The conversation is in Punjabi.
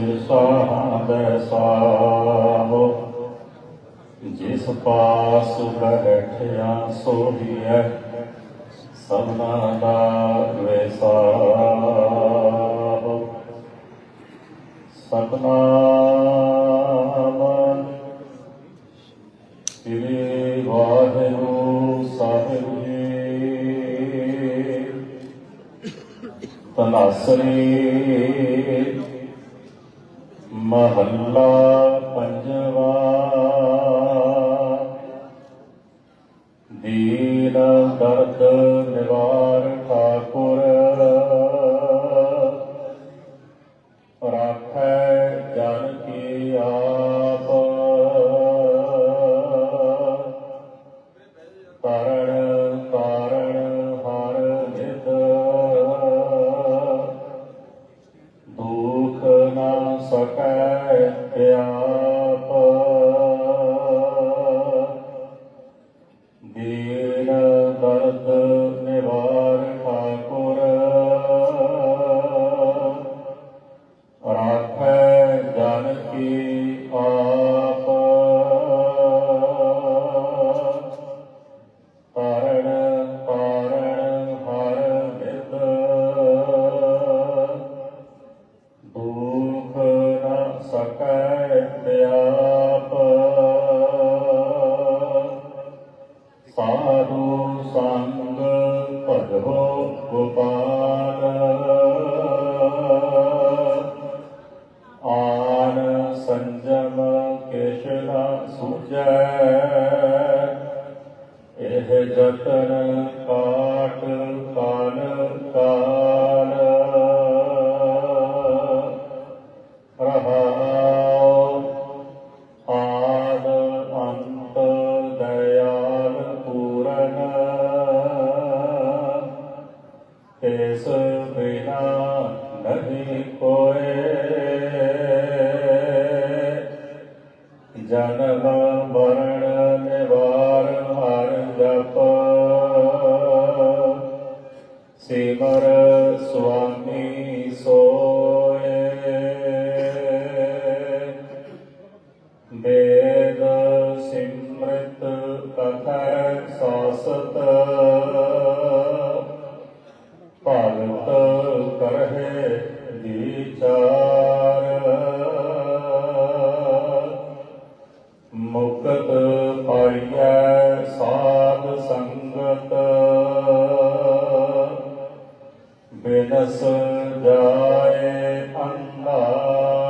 ਸਿਰਸਾਹ ਦਸਾਹੋ ਜਿਸ ਪਾਸ ਬੈਠਿਆ ਸੋਹੀਐ ਸਭਨਾ ਦਾ ਵੇਸਾਹੋ ਸਤਨਾਮ ਸ੍ਰੀ ਵਾਹਿਗੁਰੂ ਸਾਹਿਬ ਜੀ ਤਨਾਸਰੀ ਮਹੱਲਾ ਪੰਜਵਾ। ਦੀਨ ਦਰਦ ਨਿਵਾਰ ਠਾਕੁਰ। ਰਾਖੈ ਸਕੈ ਤਿਆਪ ਸਾਧੂ ਸੰਗ ਭਜੋ ਗੋਪਾਲ ਆਨ ਸੰਜਮ ਕਿਛ ਨਾ ਇਹ ਜਤਨ ਕਾਟ ਦਇਆਲ ਪੂਰਨ ਤਿਸ ਬਿਨਾ ਨਹੀਂ ਕੋਏ ਜਨਮ ਮਰਨ ਨਿਵਾਰ ਹਰ ਜਪ ਸਿਮਰ ਸੁਆਮੀ ਬਿਨਸ ਜਾਏ ਅੰਧਾਰ